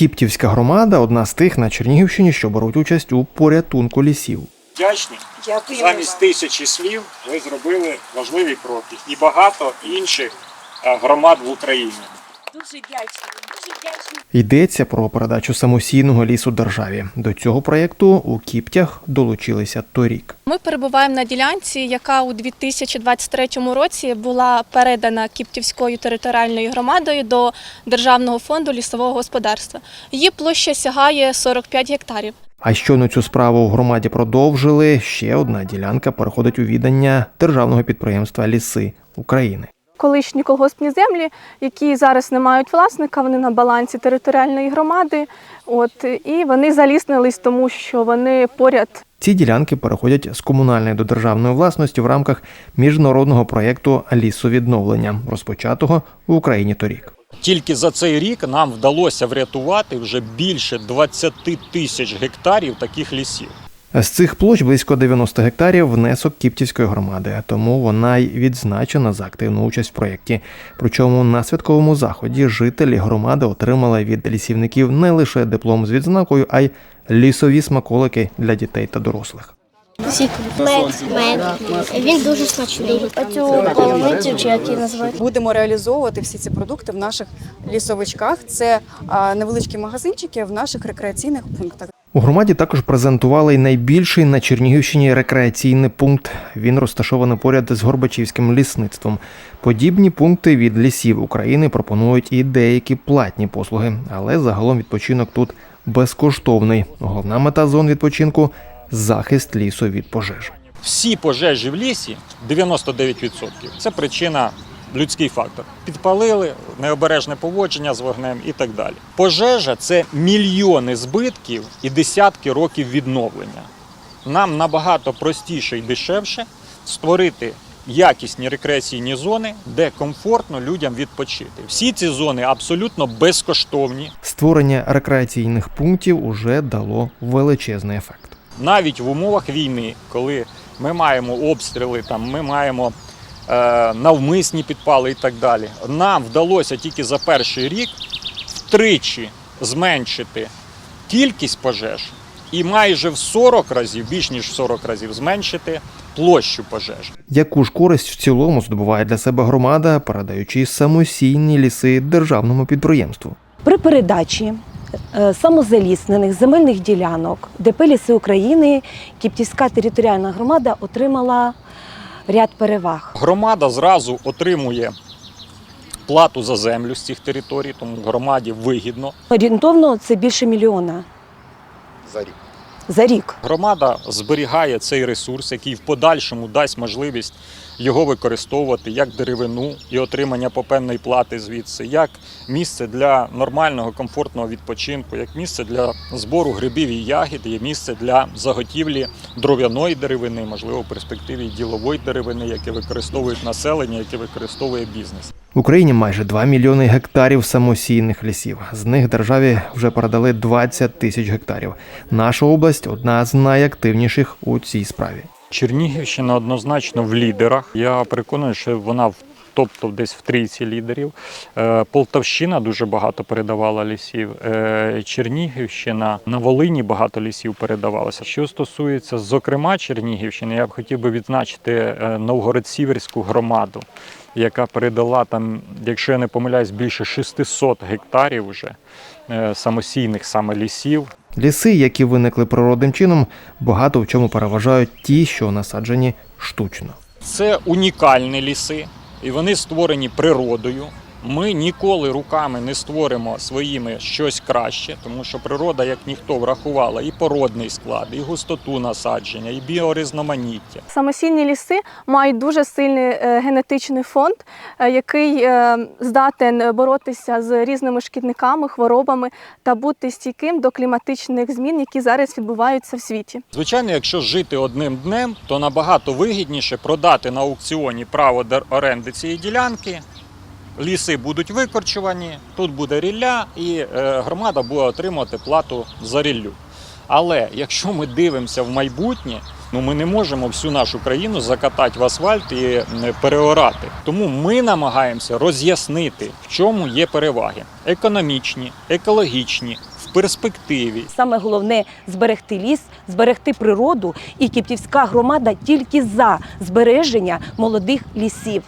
Кіптівська громада одна з тих на Чернігівщині, що беруть участь у порятунку лісів. Вдячні. Дякую. Замість тисячі слів ви зробили важливі кроки і багато інших е, громад в Україні. Дуже вдячна. Дуже вдячна. Йдеться про передачу самосійного лісу державі. До цього проєкту у Кіптях долучилися торік. Ми перебуваємо на ділянці, яка у 2023 році була передана Кіптівською територіальною громадою до Державного фонду лісового господарства. Її площа сягає 45 гектарів. А щойно цю справу у громаді продовжили. Ще одна ділянка переходить у віддання державного підприємства Ліси України. Колишні колгоспні землі, які зараз не мають власника, вони на балансі територіальної громади. От і вони заліснились, тому що вони поряд Ці ділянки переходять з комунальної до державної власності в рамках міжнародного проєкту лісовідновлення, розпочатого в Україні торік. Тільки за цей рік нам вдалося врятувати вже більше 20 тисяч гектарів таких лісів. З цих площ близько 90 гектарів внесок Кіптівської громади, тому вона й відзначена за активну участь в проєкті. Причому на святковому заході жителі громади отримали від лісівників не лише диплом з відзнакою, а й лісові смаколики для дітей та дорослих. Мед, мед. Він дуже смачний. Оцю чи як її називають. Будемо реалізовувати всі ці продукти в наших лісовичках. Це невеличкі магазинчики в наших рекреаційних пунктах. У громаді також презентували найбільший на Чернігівщині рекреаційний пункт. Він розташований поряд з Горбачівським лісництвом. Подібні пункти від лісів України пропонують і деякі платні послуги, але загалом відпочинок тут безкоштовний. Головна мета зон відпочинку захист лісу від пожеж. Всі пожежі в лісі 99% це причина людський фактор. Підпалили, необережне поводження з вогнем і так далі. Пожежа це мільйони збитків і десятки років відновлення. Нам набагато простіше і дешевше створити якісні рекреаційні зони, де комфортно людям відпочити. Всі ці зони абсолютно безкоштовні. Створення рекреаційних пунктів уже дало величезний ефект. навіть в умовах війни, коли ми маємо обстріли, там ми маємо навмисні підпали і так далі. Нам вдалося тільки за перший рік втричі зменшити кількість пожеж і майже в 40 разів, більш ніж в 40 разів, зменшити площу пожеж. Яку ж користь в цілому здобуває для себе громада, передаючи самосійні ліси державному підприємству? При передачі е, самозаліснених земельних ділянок ДП «Ліси України Кіптівська територіальна громада отримала ряд переваг. Громада зразу отримує плату за землю з цих територій, тому громаді вигідно. Орієнтовно це більше мільйона За рік. За рік. Громада зберігає цей ресурс, який в подальшому дасть можливість його використовувати як деревину і отримання попевної плати звідси, як місце для нормального комфортного відпочинку, як місце для збору грибів і ягід, є місце для заготівлі дров'яної деревини, можливо, в перспективі ділової деревини, яке використовують населення, яке використовує бізнес. В Україні майже 2 мільйони гектарів самосійних лісів. З них державі вже передали 20 тисяч гектарів. Наша область одна з найактивніших у цій справі. Чернігівщина однозначно в лідерах. Я переконаний, що вона в тобто десь в трійці лідерів. Е, Полтавщина дуже багато передавала лісів. Е, Чернігівщина на Волині багато лісів передавалося. Що стосується, зокрема, Чернігівщини, я б хотів би відзначити е, Новгород-Сіверську громаду, яка передала там, якщо я не помиляюсь, більше 600 гектарів вже самосійних саме лісів. Ліси, які виникли природним чином, багато в чому переважають ті, що насаджені штучно. Це унікальні ліси, і вони створені природою. Ми ніколи руками не створимо своїми щось краще, тому що природа, як ніхто, врахувала і породний склад, і густоту насадження, і біорізноманіття. Самосійні ліси мають дуже сильний е, генетичний фонд, е, який е, здатен боротися з різними шкідниками, хворобами та бути стійким до кліматичних змін, які зараз відбуваються в світі. Звичайно, якщо жити одним днем, то набагато вигідніше продати на аукціоні право оренди цієї ділянки. Ліси будуть викорчувані, тут буде рілля, і е, громада буде отримувати плату за ріллю. Але якщо ми дивимося в майбутнє, ну ми не можемо всю нашу країну закатати в асфальт і переорати. Тому ми намагаємося роз'яснити, в чому є переваги: економічні, екологічні, перспективі. Саме головне зберегти ліс, зберегти природу, і Кіптівська громада тільки за збереження молодих лісів.